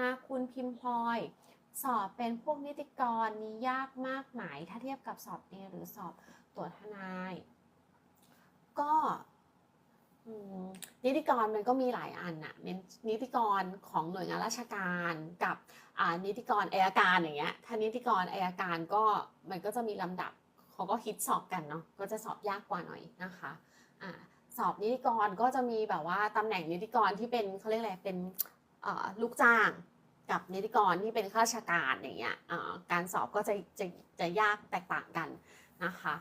มาคุณพิมพลอย สอบเป็นพวกนิติกรนี้ยากมากไหมถ้าเทียบกับสอบเอหรือสอบตัวทนาย ก็นิติกรมันก็มีหลายอันน่ะเป็นนิติกรของหน่วยงานราชการกับอ่านิติกรอายการอย่างเงี้ยถ้านิติกรอายการก็มันก็จะมีลำดับเขาก็คิดสอบกันเนาะก็จะสอบยากกว่าหน่อยนะคะอ่าสอบนิติกรก็จะมีแบบว่าตำแหน่งนิติกรที่เป็นเขาเรียกอะไรเป็น ลูกจ้างกับนิติกรที่เป็นข้าราชการอย่างเงี้ยการสอบก็จะจะจะยากแตกต่างกันนะคะ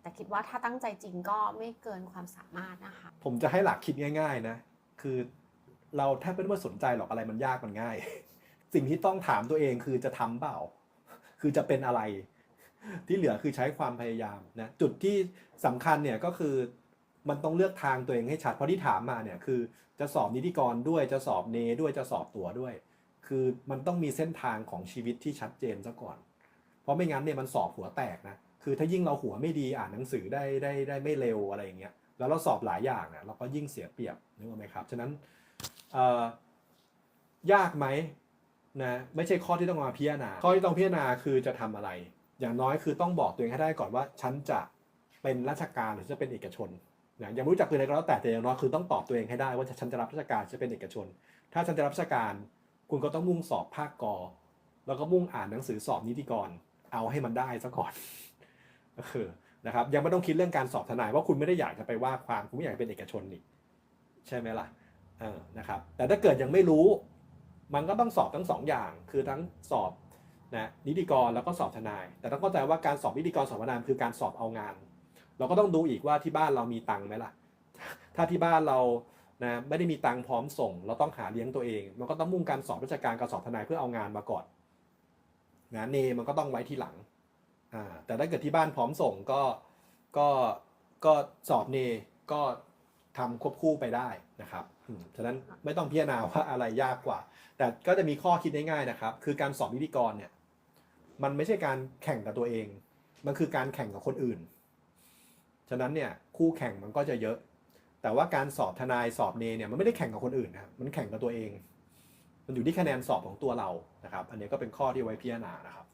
แต่คิดว่าถ้าตั้งใจจริงก็ไม่เกินความสามารถนะคะ ผมจะให้หลักคิดง่าย ๆ นะ คือเราแทบไม่ต้องมาสนใจหรอกอะไรมันยากมันง่าย สิ่งที่ต้องถามตัวเองคือจะทำเปล่า คือจะเป็นอะไร ที่เหลือคือใช้ความพยายามนะ จุดที่สำคัญเนี่ยก็คือ มันต้องเลือกทางตัวเองให้ชัดเพราะที่ถามมาเนี่ยคือจะสอบนิติกรด้วยจะสอบเนด้วยจะสอบตัวด้วย คือมันต้องมีเส้นทางของชีวิตที่ชัดเจนซะก่อน เพราะไม่งั้นเนี่ยมันสอบหัวแตกนะคือถ้ายิ่งเราหัวไม่ดีอ่านหนังสือได้ได้ได้ไม่เร็วอะไรอย่างเงี้ยแล้วเราสอบหลายอย่างเนี่ยเราก็ยิ่งเสียเปรียบนึกออกไหมครับฉะนั้นยากไหมนะไม่ใช่ข้อที่ต้องมาพิจารณาข้อที่ต้องพิจารณาคือจะทำอะไร อย่างน้อยคือต้องบอกตัวเองให้ได้ก่อนว่า ฉันจะเป็นราชการหรือจะเป็นเอกชน นะยังไม่รู้จักคืออะไรก็แล้วแต่แต่อย่างน้อยคือต้องตอบตัวเองให้ได้ว่าฉันจะรับราชการจะเป็นเอกชน ถ้าฉันจะรับราชการ คุณก็ต้องมุ่งสอบภาคกอแล้วก็มุ่งอ่านหนังสือสอบนิติกร เอาให้มันได้ซะก่อนก็คือนะครับยังไม่ต้องคิดเรื่องการสอบทนายว่าคุณไม่ได้อยากจะไปว่าความคุณไม่อยากเป็นเอกชนนี่ใช่ไหมล่ะเออนะครับแต่ถ้าเกิดยังไม่รู้ มันก็ต้องสอบทั้งสองอย่าง คือทั้งสอบนะนิติกรแล้วก็สอบทนาย แต่ต้องเข้าใจว่าการสอบนิติกรสอบทนายคือการสอบเอางาน เราก็ต้องดูอีกว่าที่บ้านเรามีตังค์ไหมล่ะ ถ้าที่บ้านเรานะไม่ได้มีตังค์พร้อมส่ง เราต้องหาเลี้ยงตัวเอง มันก็ต้องมุ่งการสอบราชการกับสอบทนายเพื่อเอางานมาก่อนนะเนมันก็ต้องไว้ที่หลังอ่าแต่ถ้าเกิดที่บ้านพร้อมส่งก็ก็ก็สอบเนก็ทำควบคู่ไปได้นะครับฉะนั้นไม่ต้องพิจารณาว่าอะไรยากกว่า แต่ก็จะมีข้อคิดง่ายๆนะครับ คือการสอบนิติกรเนี่ย มันไม่ใช่การแข่งกับตัวเอง มันคือการแข่งกับคนอื่น ฉะนั้นเนี่ยคู่แข่งมันก็จะเยอะ แต่ว่าการสอบทนายสอบเนเนี่ยมันไม่ได้แข่งกับคนอื่นนะครับมันแข่งกับตัวเอง มันอยู่ที่คะแนนสอบของตัวเรานะครับ อันนี้ก็เป็นข้อที่ไว้พิจารณานะครับ